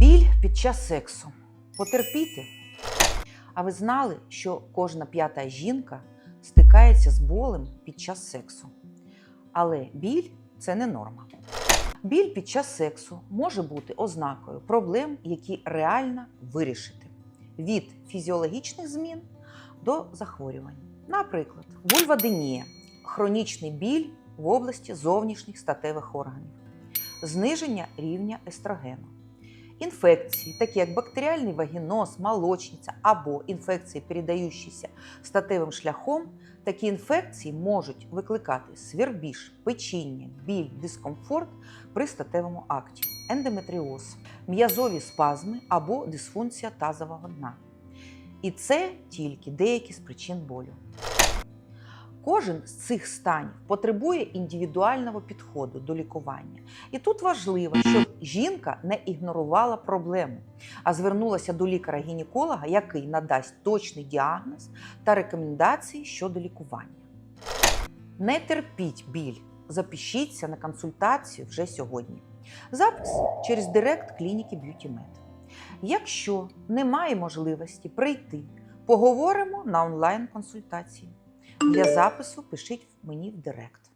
Біль під час сексу. Потерпіти. А ви знали, що кожна п'ята жінка стикається з болем під час сексу. Але біль це не норма. Біль під час сексу може бути ознакою проблем, які реально вирішити від фізіологічних змін до захворювань. Наприклад, вульваденія – хронічний біль в області зовнішніх статевих органів, зниження рівня естрогену, інфекції, такі як бактеріальний вагіноз, молочниця або інфекції, передаючіся статевим шляхом, такі інфекції можуть викликати свербіж, печіння, біль, дискомфорт при статевому акті, ендометріоз, м'язові спазми або дисфункція тазового дна. І це тільки деякі з причин болю. Кожен з цих станів потребує індивідуального підходу до лікування. І тут важливо, щоб жінка не ігнорувала проблему, а звернулася до лікаря-гінеколога, який надасть точний діагноз та рекомендації щодо лікування. Не терпіть біль, запишіться на консультацію вже сьогодні. Запис через директ клініки BeautyMed. Якщо немає можливості прийти, поговоримо на онлайн-консультації. Для запису пишіть мені в директ.